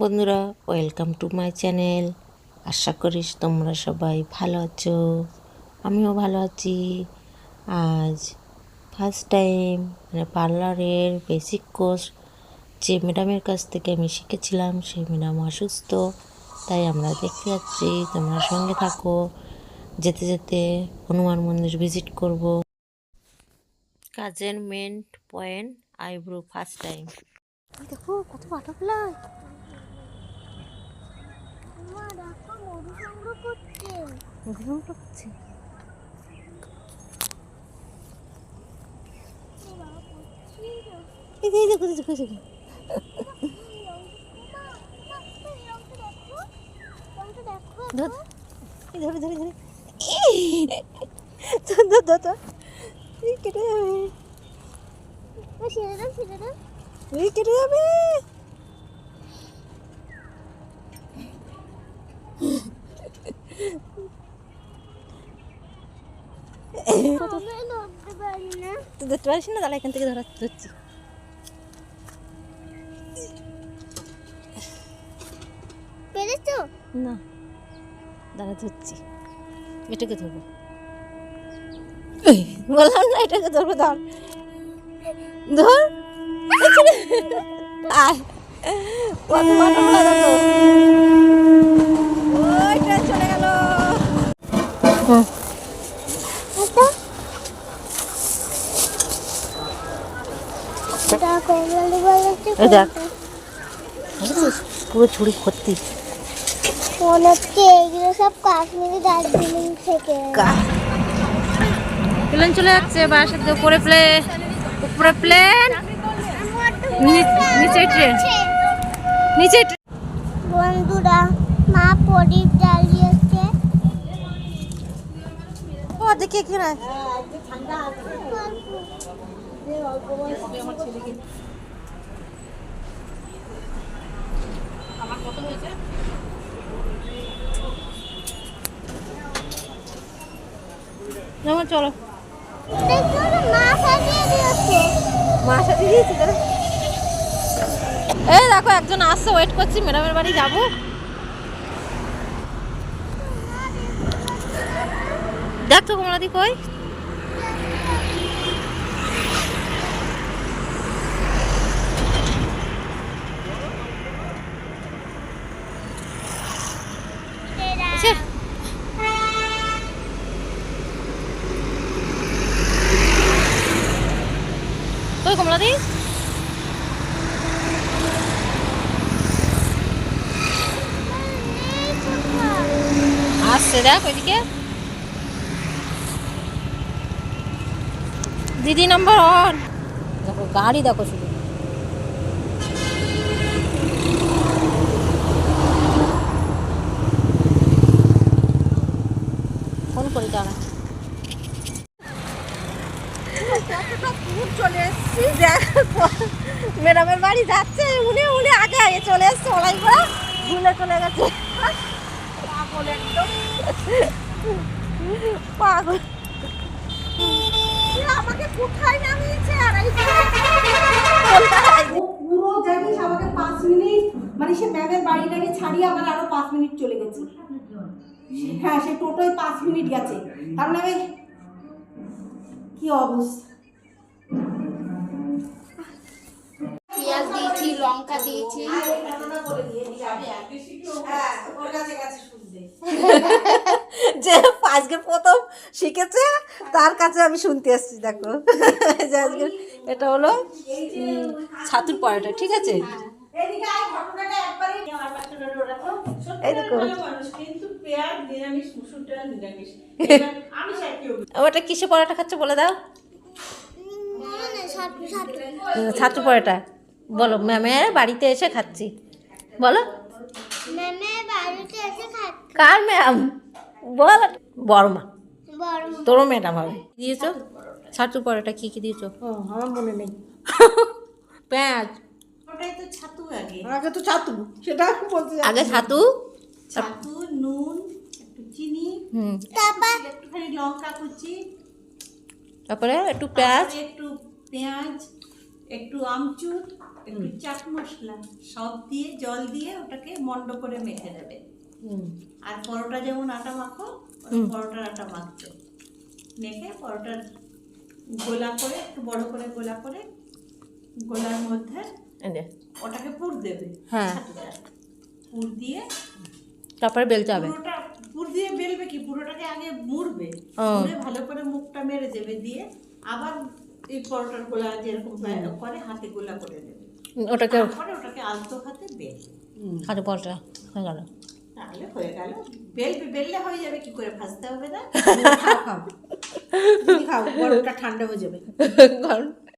বন্ধুরা welcome to my channel আশা করিস তোমরা সবাই ভালো আছো। আমিও ভালো আছি। আজ ফার্স্ট টাইম মানে পার্লারের বেসিক কোর্স যে ম্যাডামের কাছ থেকে আমি শিখেছিলাম, সেই ম্যাডাম অসুস্থ। তাই আমরা দেখতে যাচ্ছি, তোমরা সঙ্গে থাকো। যেতে যেতে হনুমান মন্দির ভিজিট করব। কাজের main point eyebrow first time দেখো কত বাটারফ্লাই করছে। দেখো ধর ধরে। ধরে ধরে ধর, ধর, তুই ধরতে পারিস না তাহলে এখান থেকে ধরা ধরছি পেরেছ? না, দাঁড়া ধরছি এটাকে ধরবো বললাম না এটাকে ধরবো ধর। ধর। আয়। চলে গেল। দেখ। পুরো ছুরি ভর্তি। মনে হচ্ছে এগুলো সব কাশ্মীরি দার্জিলিং থেকে। প্লেন চলে যাচ্ছে বাসার উপরে প্লেন উপরে প্লেন নিচে ট্রেন নিচে ট্রেন বন্ধুরা মা প্রদীপ জ্বালিয়েছে। ও দেখি এখানে। যেমন চলো। দেখো না, এই দেখো একজন আসছে ওয়েট করছি ম্যাডামের বাড়ি যাব। দেখ তো কমলাদি কই? কই কমলাদি আসছে দেখ দিদি নাম্বার ওয়ান দেখো গাড়ি দেখো শুধু। ফোন করি দাঁড়া কতটা দূর চলে বাড়ি যাচ্ছে, উনি উনি আগে আগে চলে এসছে ওলাই করে ভুলে চলে গেছে। পাগল মানে ছাড়িয়ে আমার আরও পাঁচ মিনিট চলে গেছে। হ্যাঁ সে টোটোয় পাঁচ মিনিট গেছে। তার মানে আমি কি অবস্থা? পেঁয়াজ দিয়েছি লঙ্কা দিয়েছি। যে আজকে প্রথম শিখেছে তার কাছে আমি শুনতে এসেছি দেখো। যে আজকে এটা হলো ছাতুর পরোটা ঠিক আছে? ওটা কিসে পরোটা খাচ্ছে বলে দাও। না না সাটু সাটু উম, ছাতু পরোটা। বলো ম্যামের বাড়িতে এসে খাচ্ছি। বলো। ম্যামে বাড়িতে এসে খাচ্ছে। কার ম্যাম? বল। বড়মা বড় তোরও ম্যাডাম হবে। দিয়েছ? ছাতু পরোটা কী কী দিয়েছ? আমার মনে নেই। পেঁয়াজ। ছাতু আগে। আগে তো ছাতু। সেটা বলতে আগে ছাতু। ছাতু নুন একটু চিনি হুম। তারপর? একটুখানি লঙ্কা কুচি তারপরে একটু পেঁয়াজ। একটু পেঁয়াজ একটু আমচুর একটু চাট মশলা সব দিয়ে জল দিয়ে ওটাকে মন্ড করে মেখে নেবে। আর পরোটা যেমন আটা মাখো পরোটার আটা মাখছো। মেখে পরোটার গোলা করে একটু বড় করে গোলা করে গোলার মধ্যে ওটাকে পুর দেবে হ্যাঁ। পুর দিয়ে তারপরে বেলতে হবে। পুরোটা পুর দিয়ে বেলবে কি? পুরোটাকে আগে মুড়বে। মুড়ে ভালো করে মুখটা মেরে দেবে দিয়ে আবার এই পরোটার গোলা যেরকম করে হাতে গোলা করে দেবে ওটাকে তারপরে ওটাকে আলতো হাতে বেল। হাতে পরোটা হয়ে গেল। তাহলে হয়ে গেল। বেলবে বেললে হয়ে যাবে কি করে ভাজতে হবে না? খাও খাও খাও গরমটা ঠান্ডা হয়ে যাবে। কারণ